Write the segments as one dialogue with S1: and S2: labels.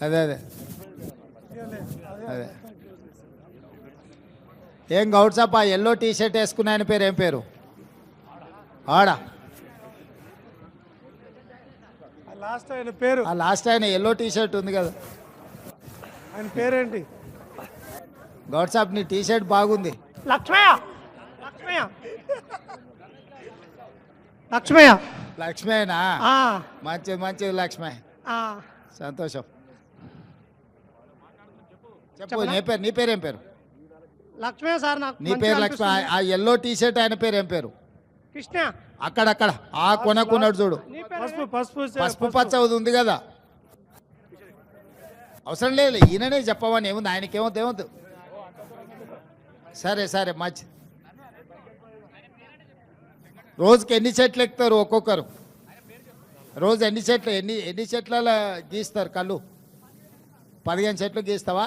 S1: అదే అదే. అదే. ఏం గౌడ్సప్ప ఎల్లో టీ షర్ట్ వేసుకున్న ఆయన పేరు ఏం పేరు? ఆడా?
S2: లాస్ట్ ఆయన పేరు.
S1: ఆ లాస్ట్ ఆయన ఎల్లో టీ షర్ట్ ఉంది కదా.
S2: ఆయన పేరేంటి?
S1: గౌడ్సాప్ నీ టీ షర్ట్ బాగుంది.
S2: లక్ష్మయ్య! లక్ష్మయ్య! లక్ష్మయ్య!
S1: లక్ష్మేనా
S2: ఆ,
S1: మంచిది మంచిది లక్ష్మే
S2: ఆ.
S1: సంతోషం. చెప్పు నీ పేరు నీ పేరు ఏం పేరు?
S2: లక్ష్మయ్య సార్ నాకు
S1: నీ
S2: మంచిగా
S1: పేరు లక్ష్మి
S2: అనిపిస్తుంది.
S1: ఆ ఎల్లో టీ షర్ట్ ఆయన పేరు ఏం పేరు?
S2: కృష్ణ.
S1: అక్కడక్కడ ఆ కొనకున్నాడు చూడు.
S2: నీ పేరు పసుపు పసుపు
S1: పసుపు పచ్చ అది ఉంది కదా. అవసరం లేదు ఈయననే చెప్పమని ఏముంది ఆయనకేమవుతుంది ఏమవుతుంది సరే సరే మంచి. రోజుకి ఎన్ని చెట్లు ఎక్కుతారు ఒక్కొక్కరు? రోజు ఎన్ని చెట్లు ఎన్ని ఎన్ని చెట్ల గీస్తారు కళ్ళు? పదిహేను చెట్లు గీస్తావా?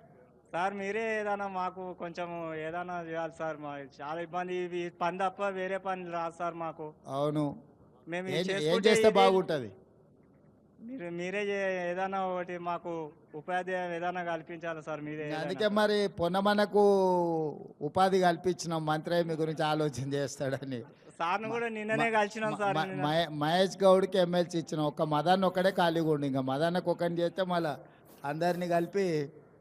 S3: సార్ మీరే ఏదైనా మాకు కొంచెం ఏదైనా చేయాలి సార్ మా చాలా ఇబ్బంది. ఇవి పని తప్ప వేరే పని రాదు సార్ మాకు.
S1: అవును.
S3: మేము
S1: ఏం
S3: ఇది
S1: ఏం
S3: చేసుకుంటే
S1: చేస్తే
S3: ఇది-
S1: బాగుంటుంది?
S3: మీరు మీరే చే- ఏదైనా ఒకటి మాకు ఉపాధి ఏదైనా కల్పించాలి సార్ మీరే ఏదైనా.
S1: అందుకే మరి పొన్నమనకు ఉపాధి కల్పించిన మంత్రి మీ గురించి ఆలోచన చేస్తాడని.
S3: సార్ను కూడా నిన్ననే కలిసినాం సార్
S1: మ-
S3: నిన్న.
S1: మహే- మహేష్ గౌడ్కి ఎమ్మెల్సీ ఇచ్చిన ఒక్క మదన్ ఒక్కడే ఖాళీగా ఉండి ఇంకా మదన్నకు ఒకరిని చేస్తే మళ్ళీ అందరినీ కలిపి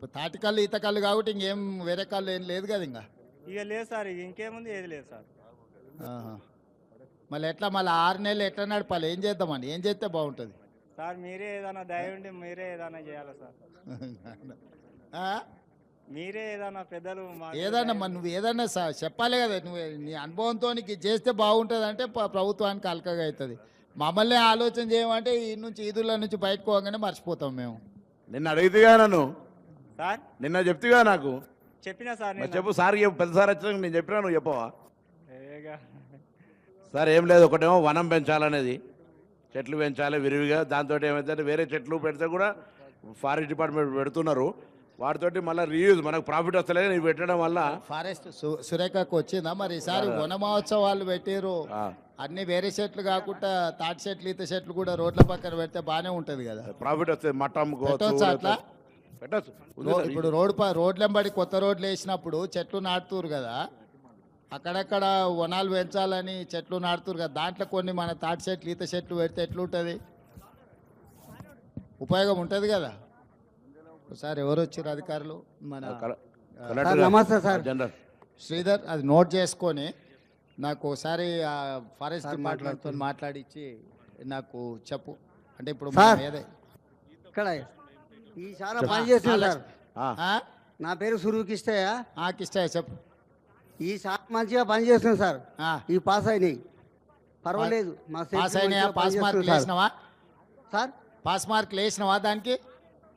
S1: ఇప్పుడు తాటి కళ్ళు ఈత కళ్ళు కాబట్టి ఇంకేం వేరే కళ్ళు ఏం లేదు కదా ఇంకా.
S3: ఇక లేదు సార్ ఇక ఇంకేముంది ఏది లేదు సార్.
S1: ఆహా. మళ్ళీ ఎట్లా మళ్ళీ ఆరు నెలలు ఎట్లా నడపాలి? ఏం చేద్దామని ఏం చేస్తే బాగుంటుంది?
S3: సార్ మీరే ఏదైనా దయ ఉండి మీరే ఏదైనా చేయాలి సార్?
S1: ఆ?
S3: మీరే ఏదైనా పెద్దలు మాకు
S1: ఏదన్నా మరి నువ్వు ఏదన్నా స- చెప్పాలి కదా నువ్వు నీ అనుభవంతో నీకు ఇది చేస్తే బాగుంటుంది అంటే ప- ప్రభుత్వానికి అలకగా అవుతుంది. మమ్మల్ని ఆలోచన చేయమంటే ఈ నుంచి ఈదుల నుంచి బయటకు పోగానే మర్చిపోతాం మేము.
S4: నిన్న అడిగితేగా నన్ను
S3: సార్?
S4: నిన్న చెప్తిగా నాకు.
S3: చెప్పినా సార్
S4: మరి చెప్పు సార్ చెప్పు పెద్ద సార్ వచ్చినాక నేను చెప్పినా నువ్వు చెప్పవా. సార్ ఏం లేదు ఒకటేమో వనం పెంచాలనేది. చెట్లు పెంచాలి విరివిగా దాంతో ఏమైతే వేరే చెట్లు పెడితే కూడా ఫారెస్ట్ డిపార్ట్మెంట్ పెడుతున్నారు. వాటితోటి మళ్ళీ రీయూజ్ మనకు ప్రాఫిట్ వస్తలేదు నీవు పెట్టడం వల్ల.
S1: ఫారెస్ట్ సురేఖకు వచ్చిందా మరి? ఈసారి వన మహోత్సవాలు పెట్టారు అన్ని వేరే చెట్లు కాకుండా తాటి చెట్లు ఈత చెట్లు కూడా రోడ్ల పక్కన పెడితే బాగానే ఉంటుంది కదా.
S4: ప్రాఫిట్ వస్తుంది
S1: అట్లా?
S4: పెట్టచ్చు.
S1: ఇప్పుడు రోడ్ ప రోడ్లెంబడి కొత్త రోడ్లు వేసినప్పుడు చెట్లు నాటుతురు కదా. అక్కడక్కడ వనాలు పెంచాలని చెట్లు నాటుతురు కదా. దాంట్లో కొన్ని మన తాటి చెట్లు ఈత చెట్లు పెడితే ఎట్లుంటుంది? ఉపయోగం ఉంటుంది కదా. ఒకసారి ఎవరు వచ్చారు అధికారులు? మన
S5: నమస్తే సార్.
S4: జనరల్.
S1: శ్రీధర్ అది నోట్ చేసుకొని నాకు ఒకసారి ఫారెస్ట్ డిపార్ట్మెంట్తో మాట్లాడిచ్చి నాకు చెప్పు. అంటే ఇప్పుడు
S5: సార్. ఇక్కడ ఈ చాలా పని సార్
S4: ఆ,
S1: ఆ?
S5: నా పేరు
S1: ఆ, కిష్టయ్య చెప్పు.
S5: ఈ చాలా మంచిగా పని చేస్తుంది సార్.
S1: ఆ.
S5: ఈ పాస్ అయినాయి. పర్వాలేదు. మా సెట్
S1: పాస్ అయినాయా?
S5: మంచిగా
S1: పాస్
S5: పని
S1: మార్కులు
S5: చేస్తుంది
S1: వేసినావా
S5: సార్?
S1: పాస్ మార్కులు వేసినావా దానికి?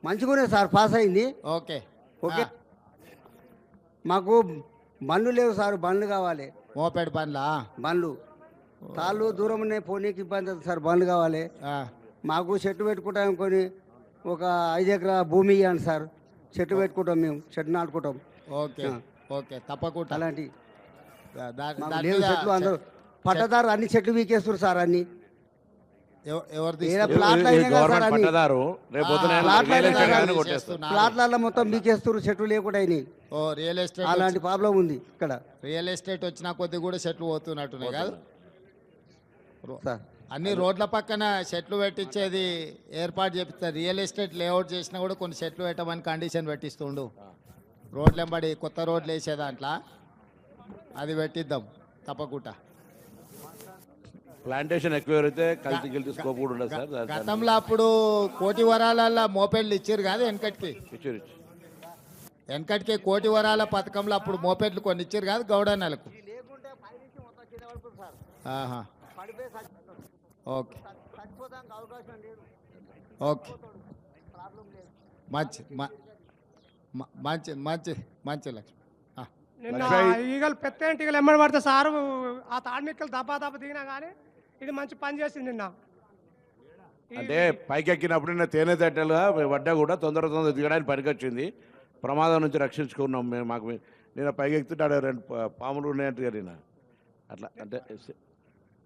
S5: మంచిగానే సార్. పాస్ అయింది.
S1: ఓకే.
S5: ఓకే.
S1: ఆ,
S5: మాకు బండ్లు లేవు సార్. బండ్లు కావాలి.
S1: మోపెడ్ పనులా
S5: బండ్లు. తాళ్ళు దూరం ఉన్నాయి. పోనీకి ఇబ్బంది అవుతుంది సార్. బండ్లు కావాలి.
S1: ఆ,
S5: మాకు చెట్టు పెట్టుకుంటాం కొని ఒక ఐదు ఎకరా భూమి ఇవ్వండి సార్. చెట్టు పెట్టుకుంటాం మేము చెట్టు నాటుకుంటాం.
S1: ఓకే ఓకే తప్పకుండా.
S5: అలాంటి చెట్లు అందరూ పట్టదారు అన్ని చెట్లు వీకేస్తారు సార్ అన్ని. ప్లాట్లు. ప్లాట్లలో మొత్తం బీకేస్తారు చెట్లు లేకుండా అయినాయి.
S1: ఓ రియల్ ఎస్టేట్
S5: అలాంటి ప్రాబ్లం ఉంది ఇక్కడ.
S1: రియల్ ఎస్టేట్ వచ్చిన కొద్ది కూడా చెట్లు పోతున్నట్టున్నాయి కాదు?
S5: సార్.
S1: అన్ని రోడ్ల పక్కన చెట్లు పెట్టించేది ఏర్పాటు చేపిస్తారు. రియల్ ఎస్టేట్ లేఅవుట్ చేసినా కూడా కొన్ని చెట్లు పెట్టమని కండిషన్ పెట్టిస్తుండు. రోడ్లు వెంబడి కొత్త రోడ్లు వేసే దాంట్లో అది పెట్టిద్దాం తప్పకుండా.
S4: ప్లాంటేషన్ ఎక్కువ ఎవరైతే కలిసి గెలిచి స్కోప్ కూడా ఉండదు సార్.
S1: గతంలో అప్పుడు కోటి వరాలల్లో మోపెడ్లు ఇచ్చారు కాదు వెనకటికి?
S4: ఇచ్చారు, ఇచ్చారు.
S1: వెనకటికి కోటి వరాల పథకంలో అప్పుడు మోపెడ్లు కొన్ని ఇచ్చారు కాదు గౌడన్నలకు? ఆహా. ఓకే. ఓకే. మంచి మ- మ- మంచి మంచి మంచి లక్ష్మి.
S2: నిన్న ఈగలు పెద్ద ఈగలు ఎమ్మడి పడితే సారు ఆ తాడిమిక్కలు దపా దప దిగినా కానీ ఇది మంచి పని చేసింది నిన్న.
S4: అంటే పైకి ఎక్కినప్పుడు నేను తేనె తట్టెలుగా పడ్డా కూడా తొందర తొందర దిగడానికి పనికొచ్చింది. ప్రమాదం నుంచి రక్షించుకున్నాం మేము మాకు నేను పైకి ఎక్కుతుంటే ఆడ రెండు పాములు ఉన్నాయంటే నేను అట్లా అంటే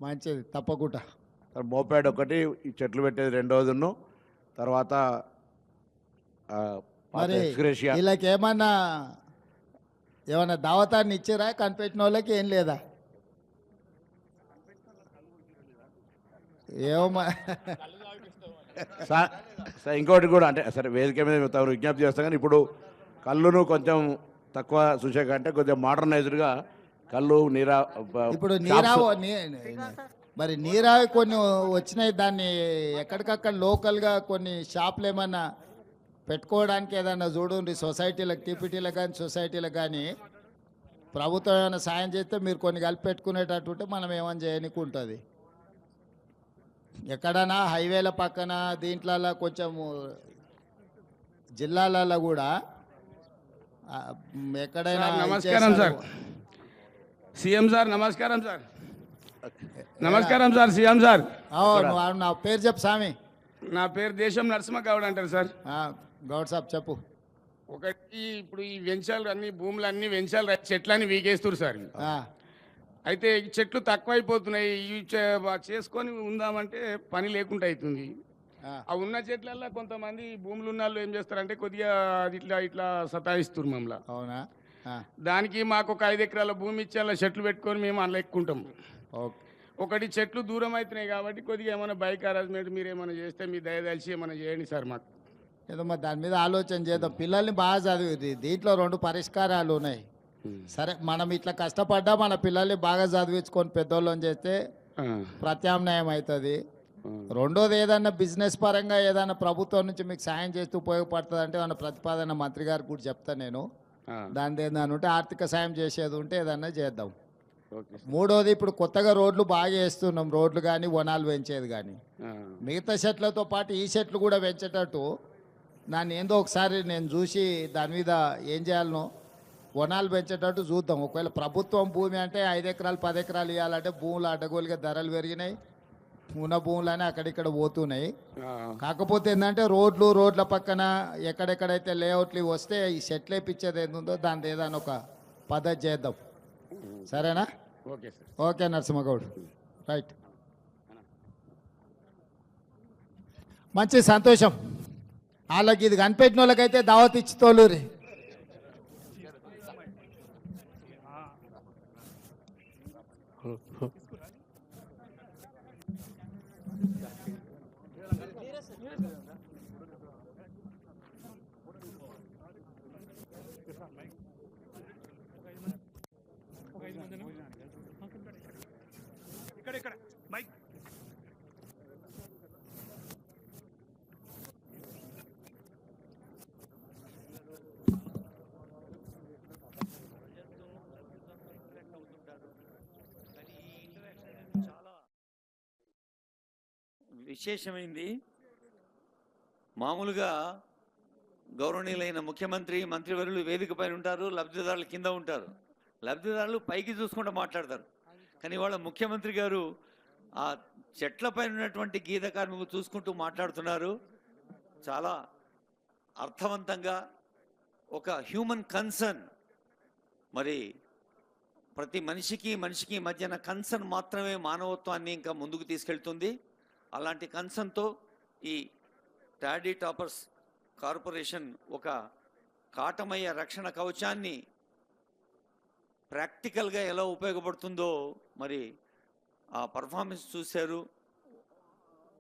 S1: మంచిది తప్పకుండా.
S4: మోపాడ్ ఒకటి ఈ చెట్లు పెట్టేది రెండోదిను తర్వాత.
S1: వీళ్ళకి ఏమన్నా ఏమన్నా దావతాన్ని ఇచ్చారా? కనిపెట్టిన వాళ్ళకి ఏం లేదా? ఏమో
S4: ఇంకోటి కూడా అంటే సరే వేదిక మీద తమరు విజ్ఞప్తి చేస్తాం కానీ ఇప్పుడు కళ్ళును కొంచెం తక్కువ చూసే కంటే కొంచెం మోడర్నైజ్డ్గా కళ్ళు నీరా
S1: ఇప్పుడు
S4: షాప్స్-
S1: నీరావు నీ- మరి నీరావి కొన్ని వచ్చినాయి దాన్ని ఎక్కడికక్కడ లోకల్గా కొన్ని షాపులు ఏమన్నా పెట్టుకోవడానికి ఏదన్నా చూడండి సొసైటీలకు టీపీటీలకు కానీ సొసైటీలకు కానీ ప్రభుత్వం ఏమైనా సాయం చేస్తే మీరు కొన్ని కలిపి పెట్టుకునేటట్టు ఉంటే మనం ఏమైనా చేయనికి ఉంటుంది ఎక్కడైనా హైవేల పక్కన దీంట్లలో కొంచెము జిల్లాలలో కూడా ఎక్కడైనా
S6: నమస్కారం సార్. సీఎం సార్ నమస్కారం సార్. నమస్కారం సార్ సీఎం సార్.
S1: నా పేరు చెప్పు స్వామి.
S6: నా పేరు దేశం నరసింహ గౌడ్ అంటారు సార్.
S1: గౌడ్ సాబ్ చెప్పు.
S6: ఒకటి ఇప్పుడు ఈ వెంచాలు అన్ని భూములు అన్ని వెంచాలు చెట్లన్నీ వీకేస్తారు సార్. అయితే ఈ చెట్లు తక్కువైపోతున్నాయి ఇవి చే- చేసుకొని ఉందామంటే పని లేకుండా అవుతుంది
S1: ఆ,
S6: ఉన్న చెట్లల్లో కొంతమంది భూములు ఉన్న వాళ్ళు ఏం చేస్తారంటే కొద్దిగా అది ఇట్లా ఇట్లా సతాయిస్తారు మమ్మల్ని.
S1: అవునా?
S6: దానికి మాకు ఒక ఐదు ఎకరాల భూమి ఇచ్చి అలా చెట్లు పెట్టుకొని మేము అందులో ఎక్కుంటాం
S1: ఓకే.
S6: ఒకటి చెట్లు దూరం అవుతున్నాయి కాబట్టి కొద్దిగా ఏమైనా బైక్ అరేంజ్మెంట్ మీరు ఏమైనా చేస్తే మీ దయదలిచి ఏమైనా చేయండి సార్ మాకు.
S1: ఏదో మరి దాని మీద ఆలోచన చేద్దాం. పిల్లల్ని బాగా చదివి దీంట్లో రెండు పరిష్కారాలు ఉన్నాయి. సరే మనం ఇట్లా కష్టపడ్డా మన పిల్లల్ని బాగా చదివించుకొని పెద్దోళ్ళని చేస్తే ప్రత్యామ్నాయం అవుతుంది. రెండోది ఏదన్నా బిజినెస్ పరంగా ఏదైనా ప్రభుత్వం నుంచి మీకు సాయం చేస్తూ ఉపయోగపడుతుంది అంటే మన ప్రతిపాదన మంత్రి గారికి కూడా చెప్తాను నేను. దాని ఏదైనా ఉంటే ఆర్థిక సాయం చేసేది ఉంటే ఏదన్నా చేద్దాం. మూడోది ఇప్పుడు కొత్తగా రోడ్లు బాగా వేస్తున్నాం. రోడ్లు కానీ వనాలు పెంచేది కానీ మిగతా చెట్లతో పాటు ఈ చెట్లు కూడా పెంచేటట్టు దాన్ని ఏందో ఒకసారి నేను చూసి దాని మీద ఏం చేయాలనో వనాలు పెంచేటట్టు చూద్దాం. ఒకవేళ ప్రభుత్వం భూమి అంటే ఐదు ఎకరాలు పది ఎకరాలు ఇవ్వాలంటే భూములు అడ్డగోలుగా ధరలు పెరిగినాయి. ఉన్న భూములని అక్కడిక్కడ పోతున్నాయి. కాకపోతే ఏంటంటే రోడ్లు రోడ్ల పక్కన ఎక్కడెక్కడైతే లేఅవుట్లు వస్తే ఈ చెట్లు వేపించేది ఏందో దాని ఏదైనా ఒక పద్ధతి చేద్దాం. సరేనా?
S6: Okay sir.
S1: Okay Narasimhagoud. Right. మంచి సంతోషం. వాళ్ళకి ఇది కనిపెట్టిన వాళ్ళకైతే దావత్ ఇచ్చి తోలురి
S2: ఇక్కడ ఇక్కడ మైక్
S7: విశేషమైంది. మామూలుగా గౌరవనీయులైన ముఖ్యమంత్రి మంత్రివర్యులు వేదిక పైన ఉంటారు లబ్ధిదారులు కింద ఉంటారు. లబ్ధిదారులు పైకి చూసుకుంటూ మాట్లాడతారు. కానీ వాళ్ళ ముఖ్యమంత్రి గారు ఆ చెట్లపైన ఉన్నటువంటి గీత కార్మికులు చూసుకుంటూ మాట్లాడుతున్నారు. చాలా అర్థవంతంగా ఒక హ్యూమన్ కన్సర్న్ మరి ప్రతి మనిషికి మనిషికి మధ్యన కన్సర్న్ మాత్రమే మానవత్వాన్ని ఇంకా ముందుకు తీసుకెళ్తుంది. అలాంటి కన్సర్న్తో ఈ ట్యాడీ టాపర్స్ కార్పొరేషన్ ఒక కాటమయ్య రక్షణ కవచాన్ని ప్రాక్టికల్గా ఎలా ఉపయోగపడుతుందో మరి ఆ పర్ఫార్మెన్స్ చూశారు.